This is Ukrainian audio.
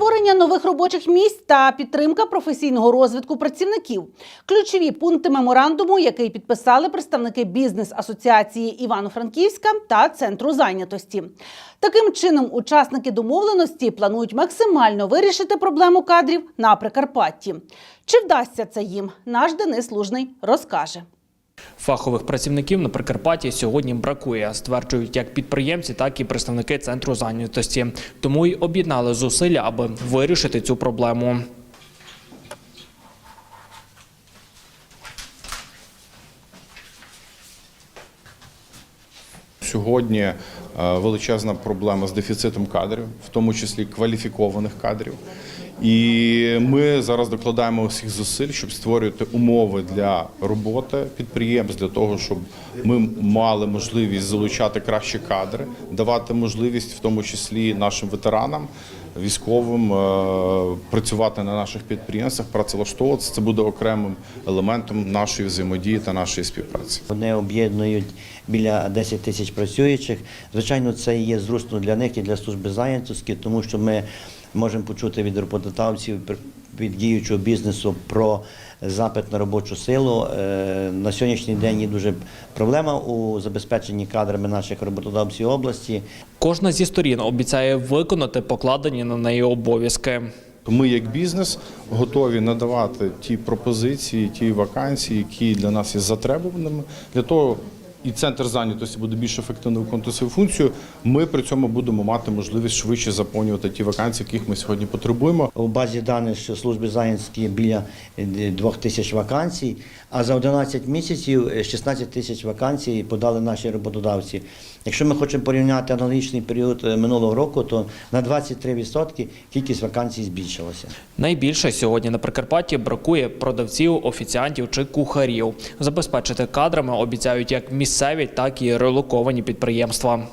Створення нових робочих місць та підтримка професійного розвитку працівників ключові пункти меморандуму, який підписали представники бізнес-асоціації Івано-Франківська та центру зайнятості. Таким чином, учасники домовленості планують максимально вирішити проблему кадрів на Прикарпатті. Чи вдасться це їм? Наш Денис Лужний розкаже. Фахових працівників на Прикарпатті сьогодні бракує, стверджують як підприємці, так і представники центру зайнятості. Тому й об'єднали зусилля, аби вирішити цю проблему. Сьогодні е, величезна проблема з дефіцитом кадрів, в тому числі кваліфікованих кадрів. І ми зараз докладаємо усіх зусиль, щоб створювати умови для роботи підприємств, для того, щоб ми мали можливість залучати кращі кадри, давати можливість, в тому числі нашим ветеранам, військовим, е, працювати на наших підприємствах, працевлаштовуватися. Це буде окремим елементом нашої взаємодії та нашої співпраці. Вони об'єднують біля 10 тисяч працюючих. Звичайно, це є зручно для них і для служби зайнятості, тому що ми можемо почути від роботодавців від діючого бізнесу про запит на робочу силу. Е, На сьогоднішній день є дуже проблема у забезпеченні кадрами наших роботодавців області. Кожна зі сторін обіцяє виконати покладені на неї обов'язки. Ми, як бізнес, готові надавати ті пропозиції, ті вакансії, які для нас є затребуваними, для того. І центр зайнятості буде більш ефективно виконувати свою функцію. Ми при цьому будемо мати можливість швидше заповнювати ті вакансії, яких ми сьогодні потребуємо. У базі даних, що служби зайнятості є біля 2 тисяч вакансій, а за 11 місяців е, 16 тисяч вакансій подали наші роботодавці. Якщо ми хочемо порівняти аналогічний період е, минулого року, то на 23% кількість вакансій збільшилася. Найбільше сьогодні на Прикарпатті бракує продавців, офіціантів чи кухарів. Забезпечити кадрами обіцяють як місцеві, так і релоковані підприємства.